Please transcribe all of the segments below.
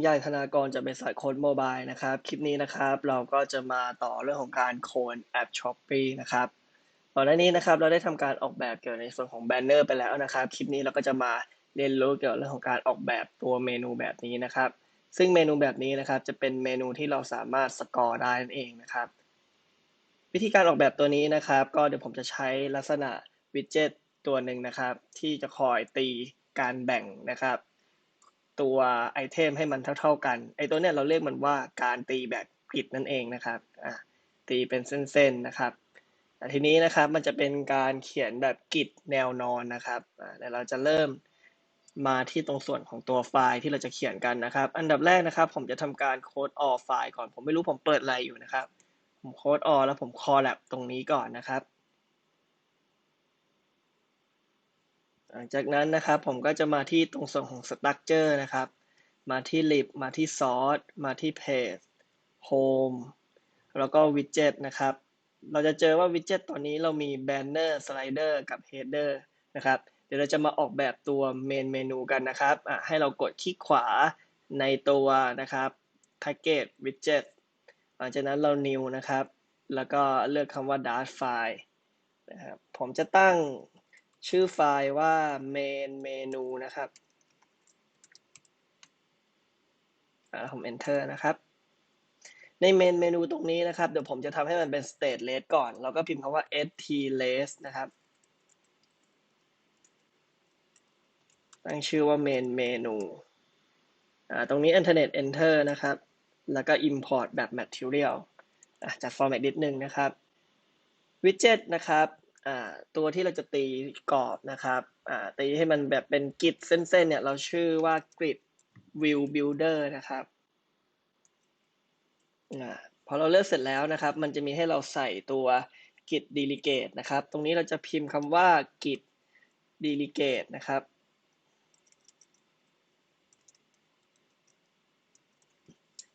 ใหญ่ธนากรจากบริษัทโค้ดโมบายนะครับ คลิปนี้นะครับ เราก็จะมาต่อเรื่องของการโคนแอปช้อปปีนะครับก่อนหน้านี้นะครับเราได้ทำการออกแบบเกี่ยวในส่วนของแบนเนอร์ไปแล้วนะครับ คลิปนี้เราก็จะมาเรียนรู้เกี่ยวกับเรื่องของการออกแบบตัวเมนูแบบนี้นะครับ ซึ่งเมนูแบบนี้นะครับจะเป็นเมนูที่เราสามารถสกอร์ได้นั่นเองนะครับ วิธีการออกแบบตัวนี้นะครับ ก็เดี๋ยวผมจะใช้ลักษณะวิดเจ็ตตัวหนึ่งนะครับ ที่จะคอยตีการแบ่งนะครับ ตัวไอเทมให้มันเท่า ๆกัน ไอตัวเนี้ยเราเรียกมันว่าการตีแบบกริดนั่นเองนะครับอะตีเป็นเส้นๆนะครับทีนี้นะครับมันจะเป็นการเขียนแบบกริดแนวนอนนะครับอะเดี๋ยวเราจะเริ่มมาที่ตรงส่วนของตัวไฟล์ที่เราจะเขียนกันนะครับ อันดับแรกนะครับ ผมจะทำการโค้ด all ไฟล์ก่อน ผมไม่รู้ผมเปิดอะไรอยู่นะครับ ผมโค้ด all แล้วผม collab ตรงนี้ก่อนนะครับ หลังจากนั้นนะครับผมก็จะมาที่ตรงส่วนของ structure นะครับ มาที่ lib มาที่ source มาที่ page home แล้วก็ widget นะครับ เราจะเจอว่า widget ตอนนี้เรามี banner slider กับ header นะครับ เดี๋ยวเราจะมาออกแบบตัว main menu กันนะครับให้เรากดคลิกขวาในตัวนะครับ package widget หลังจากนั้นเรา new นะครับ แล้วก็เลือกคำว่า dart file นะครับผมจะตั้ง ชื่อไฟล์ว่า main menu นะครับผม enter นะครับ ใน main menu ตรงนี้นะครับ เดี๋ยวผมจะทำให้มันเป็น stateless ก่อนเราก็พิมพ์คำว่า stless นะครับ ตั้งชื่อว่า main menu ตรงนี้ internet enter นะครับ แล้วก็ import แบบ material จัด format นิดนึงนะครับ widget นะครับ ตัวที่เราจะตีกรอบนะครับตีให้มันแบบเป็นกริดเส้นๆเนี่ยเราชื่อว่ากริด view builder นะครับพอเราเลือกเสร็จแล้วนะครับ มันจะมีให้เราใส่ตัวกริด delegate นะครับ ตรงนี้เราจะพิมพ์คำว่ากริด delegate นะครับ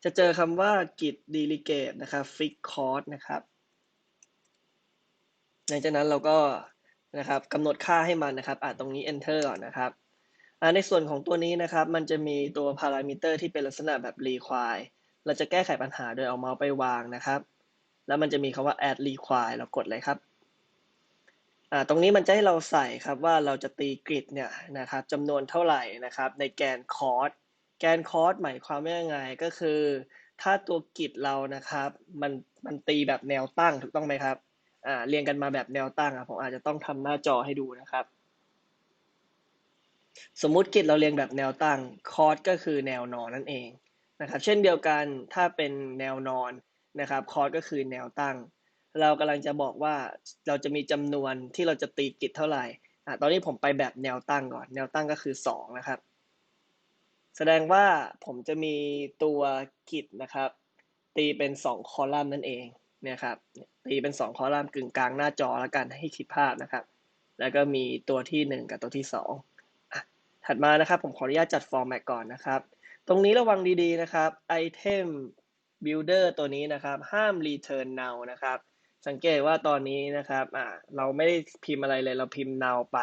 จะเจอคำว่ากริด delegate นะครับ fix cost นะครับ หลังจากนั้นเราก็นะครับกำหนดค่าให้มันนะครับอ่าตรงนี้ enter ก่อนนะครับอ่าในส่วนของตัวนี้นะครับ มันจะมีตัว parameter ที่เป็นลักษณะแบบ require เราจะแก้ไขปัญหาโดยเอาเมาส์ไปวางนะครับ แล้วมันจะมีคำว่า add require เรากดเลยครับอ่าตรงนี้มันจะให้เราใส่ครับว่าเราจะตีกริดเนี่ยนะครับจำนวนเท่าไหร่นะครับ ในแกนคอร์สแกนคอร์สหมายความว่ายังไงก็คือ ถ้าตัวกริดเรานะครับ มันมันตีแบบแนวตั้งถูกต้องไหมครับ อ่าเรียงกันมาแบบแนวตั้งอะผมอาจจะต้องทำหน้าจอให้ดูนะครับ สมมุติกิจเราเรียงแบบแนวตั้งคอร์สก็คือแนวนอนนั่นเองนะครับ เช่นเดียวกันถ้าเป็นแนวนอนนะครับคอร์สก็คือแนวตั้ง เรากำลังจะบอกว่าเราจะมีจำนวนที่เราจะตีกิจเท่าไหร่อ่าตอนนี้ผมไปแบบแนวตั้งก่อน แนวตั้งก็คือ 2 นะครับ แสดงว่าผมจะมีตัวกิจนะครับ ตีเป็น 2 คอลัมน์นั่นเอง เนี่ยครับตีเป็น 2 คอลัมน์กึ่งกลางหน้าจอแล้วกันให้คิดภาพนะครับ แล้วก็มีตัวที่ 1 กับตัวที่2อถัดมานะครับ ผมขออนุญาตจัดฟอร์แมตก่อนนะครับ ตรงนี้ระวังดีๆนะครับ item builder ตัวนี้นะครับ ห้าม return now นะครับ สังเกตว่าตอนนี้นะครับอ่าเราไม่ได้พิมพ์อะไรเลยเราพิมพ์ now ไป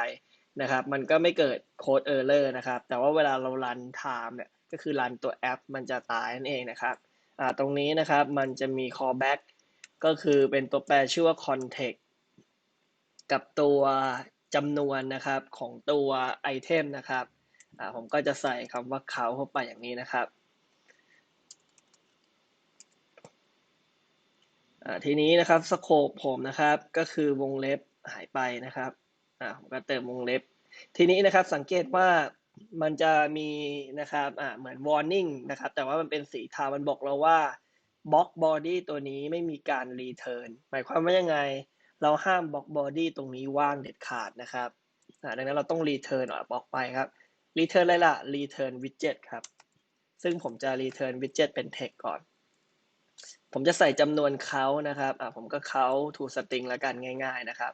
นะครับ มันก็ไม่เกิดโค้ด error นะครับ แต่ว่าเวลาเรา run time เนี่ยก็คือ run ตัวแอป มันจะตายนั่นเองนะครับอ่าตรงนี้นะครับมันจะมี callback ก็คือเป็นตัวแปรชื่อว่า context กับตัวจำนวนนะครับของตัวไอเทมนะครับผมก็จะใส่คำว่าเขาเข้าไปอย่างนี้นะครับทีนี้นะครับสโคปผมนะครับก็คือวงเล็บหายไปนะครับผมก็เติมวงเล็บ ทีนี้นะครับสังเกตว่ามันจะมีนะครับเหมือน warning นะครับแต่ว่ามันเป็นสีเทามันบอกเราว่า บล็อกบอดี้ตัวนี้ไม่มีการรีเทิร์นหมายความว่ายังไง เราห้ามบล็อกบอดี้ตรงนี้ว่างเด็ดขาดนะครับดังนั้นเราต้องรีเทิร์นออกไปครับรีเทิร์นอะไรล่ะรีเทิร์นวิดเจ็ตครับ ซึ่งผมจะรีเทิร์นวิดเจ็ตเป็นเทคก่อน ผมจะใส่จำนวนเขานะครับอ่าผมก็เขาทูสตริงแล้วกันง่าย ๆนะครับ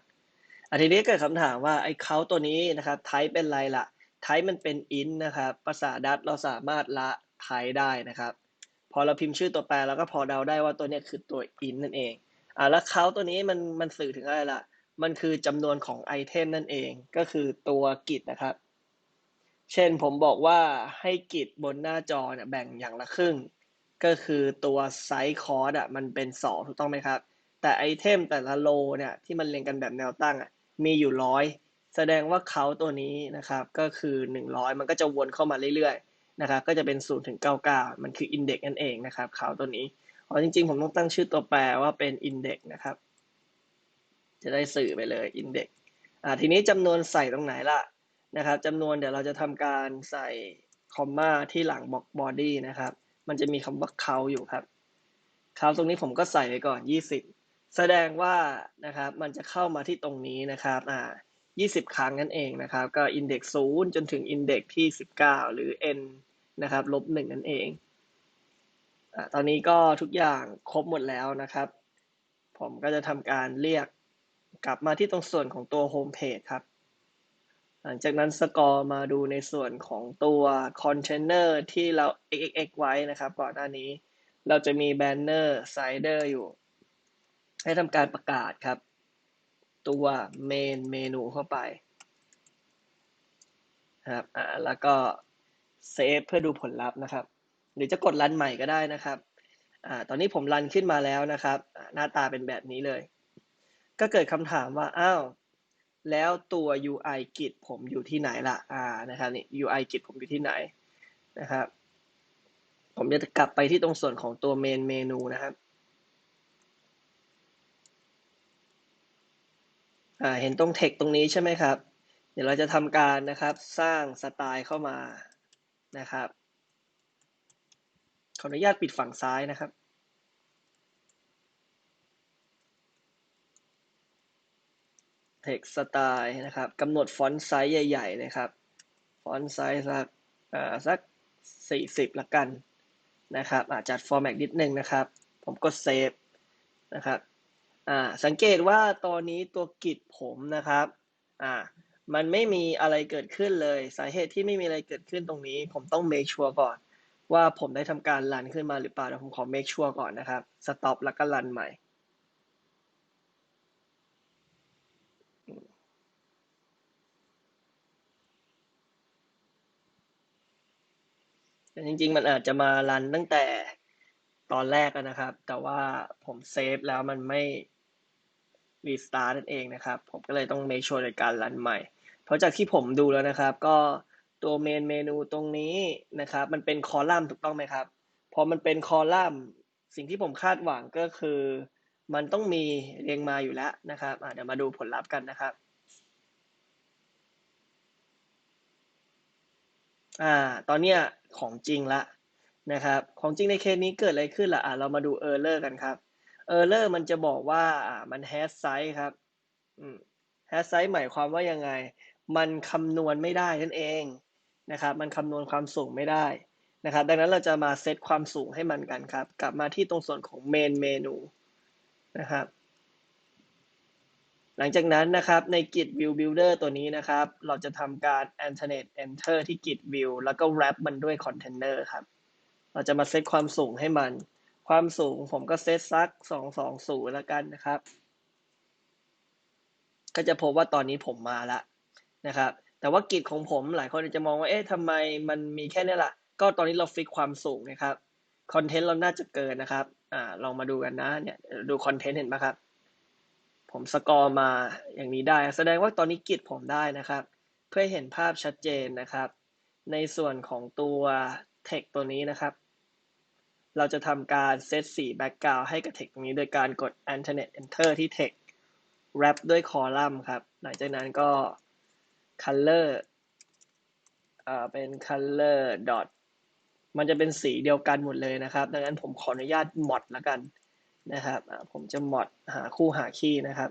อาทีนี้เกิดคำถามว่าไอ้เขาตัวนี้นะครับไทป์เป็นไรล่ะไทป์มันเป็นอินนะครับ ภาษาดัตเราสามารถละไทป์ได้นะครับ อเราพิมพ์ชื่อตัวแปรเราก็พอเดาได้ว่าตัวนี้คือตัว in นั่นเองอ่าแล้วเขาตัวนี้มันมันสื่อถึงอะไรล่ะ มันคือจำนวนของไอเทมนั่นเอง ก็คือตัวกิจนะครับ เช่นผมบอกว่าให้กิจบนหน้าจอเนี่ยแบ่งอย่างละครึ่ง ก็คือตัวไซส์คอร์สอะมันเป็นสองถูกต้องไหมครับ แต่ไอเทมแต่ละโลเนี่ยที่มันเรียงกันแบบแนวตั้งอะมีอยู่ร้อยแสดงว่าเขาตัวนี้นะครับก็คือ 100 มันก็จะวนเข้ามาเรื่อยๆ นะครับก็จะเป็น0ถึง99 มันคืออินเด็กซ์นั่นเองนะครับเขาตัวนี้อ๋อจริงๆ ผมต้องตั้งชื่อตัวแปรว่าเป็นอินเด็กซ์นะครับ จะได้สื่อไปเลยอินเด็กซ์อ่าทีนี้จำนวนใส่ตรงไหนล่ะนะครับจำนวนเดี๋ยวเราจะทำการใส่คอมมาที่หลังบล็อกบอดี้นะครับ มันจะมีคำว่าเขาอยู่ครับเขาตรงนี้ผมก็ใส่ไปก่อน 20 แสดงว่านะครับมันจะเข้ามาที่ตรงนี้นะครับอ่า20 ครั้งนั่นเองนะครับ ก็อินเด็กซ์ศูนย์จนถึงอินเด็กซ์ที่ 19 หรือ n นะครับลบหนึ่งนั่นเองอตอนนี้ก็ทุกอย่างครบหมดแล้วนะครับ ผมก็จะทำการเรียกกลับมาที่ตรงส่วนของตัวโฮมเพจครับ หลังจากนั้นสกอร์มาดูในส่วนของตัวคอนเทนเนอร์ที่เรา xx ไว้นะครับ ก่อนหน้านี้ เราจะมีแบนเนอร์ไซเดอร์อยู่ ให้ทำการประกาศครับ ตัวเมนเมนูเข้าไปครับอ่าแล้วก็ เซฟเพื่อดูผลลัพธ์นะครับ หรือจะกดรันใหม่ก็ได้นะครับอตอนนี้ผมรันขึ้นมาแล้วนะครับ หน้าตาเป็นแบบนี้เลย ก็เกิดคำถามว่าอ้าวแล้วตัว UI กิจผมอยู่ที่ไหนล่ะอ่านะครับนี่ UI กิจผมอยู่ที่ไหนนะครับ ผมจะกลับไปที่ตรงส่วนของตัวเมนเมนูนะครับเห็นตรงเทคตรงนี้ใช่ไหมครับ เดี๋ยวเราจะทำการนะครับสร้างสไตล์เข้ามา นะครับ ขออนุญาตปิดฝั่งซ้ายนะครับ text style นะครับกำหนดฟอนต์ไซส์ใหญ่ ๆ นะครับ ฟอนต์ไซส์สักอ่าสัก 40 ละกันนะครับอาจจัดฟอร์แมตนิดนึงนะครับ ผมกดเซฟนะครับอ่าสังเกตว่าตอนนี้ตัวกิจผมนะครับอ่า มันไม่มีอะไรเกิดขึ้นเลย สาเหตุที่ไม่มีอะไรเกิดขึ้นตรงนี้ ผมต้อง make sure ก่อน ว่าผมได้ทำการรันขึ้นมาหรือเปล่าเดี๋ยวผมขอ make sure ก่อนนะครับ stop แล้วก็รันใหม่จริงๆ มันอาจจะมารันตั้งแต่ตอนแรกนะครับ แต่ว่าผมเซฟแล้วมันไม่รีสตาร์ทนั่นเองนะครับ ผมก็เลยต้อง make sure ในการรันใหม่ เพราะจากที่ผมดูแล้วนะครับ ก็ตัวเมนเมนูตรงนี้นะครับ มันเป็นคอลัมน์ถูกต้องไหมครับ พอมันเป็นคอลัมน์สิ่งที่ผมคาดหวังก็คือ มันต้องมีเรียงมาอยู่แล้วนะครับเดี๋ยวมาดูผลลัพธ์กันนะครับอ่าตอนเนี้ยของจริงละนะครับ ของจริงในเคสนี้เกิดอะไรขึ้นล่ะอ่าเรามาดูเออร์เลอร์กันครับเออร์เลอร์มันจะบอกว่าอ่ามันแฮชไซส์ครับอืมแฮชไซส์หมายความว่ายังไง มันคำนวณไม่ได้นั่นเองนะครับ มันคำนวณความสูงไม่ได้นะครับ ดังนั้นเราจะมาเซตความสูงให้มันกันครับ กลับมาที่ตรงส่วนของเมนเมนูนะครับ หลังจากนั้นนะครับใน Git View Builder ตัวนี้นะครับ เราจะทำการ alternate enter ที่ Git View แล้วก็ wrap มันด้วย container ครับ เราจะมาเซตความสูงให้มัน ความสูงผมก็เซตสัก 220 แล้วกันนะครับ ก็จะพบว่าตอนนี้ผมมาละ นะครับ แต่ว่ากิจของผมหลายคนจะมองว่า เอ๊ะทำไมมันมีแค่นี้ละก็ตอนนี้เราฟิกความสูงนะครับ คอนเทนต์เราน่าจะเกินนะครับ อ่า ลองมาดูกันนะ เนี่ย ดูคอนเทนต์เห็นไหมครับ ผมสกอร์มาอย่างนี้ได้ แสดงว่าตอนนี้กิจผมได้นะครับ เพื่อเห็นภาพชัดเจนนะครับ ในส่วนของตัว text ตัวนี้นะครับ เราจะทำการเซตสี background ให้กับ text ตรงนี้ โดยการกด alternate enter ที่ text wrap ด้วยคอลัมน์ครับ หลังจากนั้นก็ color อ่าเป็น color dot มันจะเป็นสีเดียวกันหมดเลยนะครับ ดังนั้นผมขออนุญาต mod แล้วกันนะครับผมจะ mod หาคู่หาคีย์นะครับ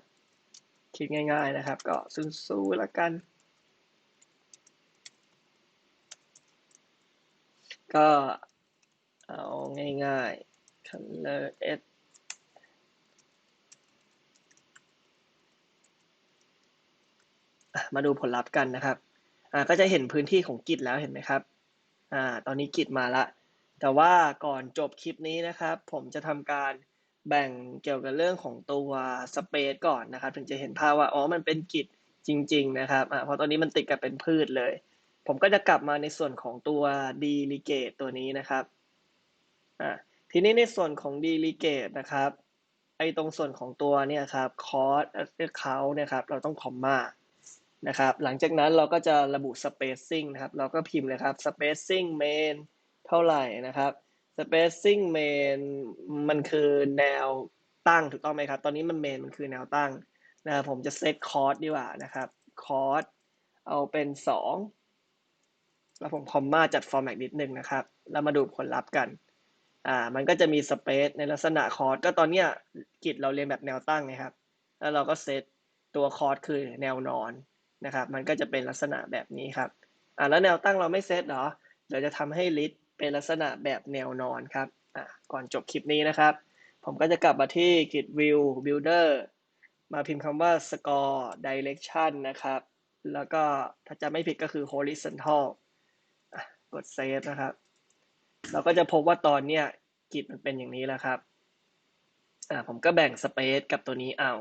คิดง่ายๆนะครับ ก็สู้ๆแล้วกัน ก็เอาง่ายๆ color s มาดูผลลัพธ์กันนะครับอ่าก็จะเห็นพื้นที่ของกิจแล้วเห็นไหมครับอ่าตอนนี้กิจมาละ แต่ว่าก่อนจบคลิปนี้นะครับ ผมจะทำการแบ่งเกี่ยวกับเรื่องของตัวสเปซก่อนนะครับ ถึงจะเห็นภาพว่าอ๋อมันเป็นกิจจริง ๆ นะครับอ่าเพราะตอนนี้มันติดกับเป็นพืชเลย ผมก็จะกลับมาในส่วนของตัว delegate ตัวนี้นะครับอ่าทีนี้ในส่วนของ delegate นะครับไอตรงส่วนของตัวเนี่ยครับ cost account นะครับเราต้องคอมมา นะครับ หลังจากนั้นเราก็จะระบุ spacing นะครับ เราก็พิมพ์เลยครับ spacing main เท่าไหร่นะครับ spacing main มันคือแนวตั้งถูกต้องไหมครับ ตอนนี้มัน main มันคือแนวตั้งนะครับผมจะ set cost ดีกว่านะครับ cost เอาเป็นสองแล้วผมคอมมาจัด format นิดนึงนะครับ แล้วมาดูผลลัพธ์กัน อ่า มันก็จะมี space ในลักษณะคอร์สก็ตอนเนี้ยกิจเราเรียนแบบแนวตั้งนะครับ แล้วเราก็เซตตัวคอร์สคือแนวนอน นะครับ มันก็จะเป็นลักษณะแบบนี้ครับอ่าแล้วแนวตั้งเราไม่เซตเหรอ เดี๋ยวจะทำให้ลิสต์เป็นลักษณะแบบแนวนอนครับอ่าก่อนจบคลิปนี้นะครับ ผมก็จะกลับมาที่ Git View Builder มาพิมพ์คำว่า score direction นะครับ แล้วก็ถ้าจะไม่ผิดก็คือ horizontal กด save นะครับ เราก็จะพบว่าตอนเนี้ยกิจมันเป็นอย่างนี้แล้วครับ อ่าผมก็แบ่ง space กับตัวนี้เอา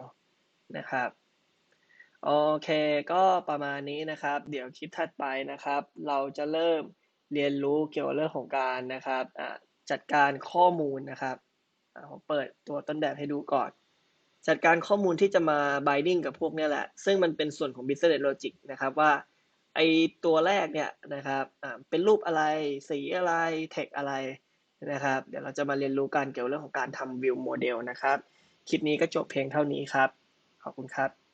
นะครับ โอเค ก็ประมาณนี้นะครับ เดี๋ยวคลิปถัดไปนะครับ เราจะเริ่มเรียนรู้เกี่ยวกับเรื่องของการนะครับจัดการข้อมูลนะครับผมเปิดตัวต้นแบบให้ดูก่อน จัดการข้อมูลที่จะมา binding กับพวกนี้แหละ ซึ่งมันเป็นส่วนของ business logic นะครับว่าไอตัวแรกเนี่ยนะครับเป็นรูปอะไร สีอะไร text อะไรนะครับ เดี๋ยวเราจะมาเรียนรู้การเกี่ยวเรื่องของการทำ view model นะครับ คลิปนี้ก็จบเพียงเท่านี้ครับ ขอบคุณครับ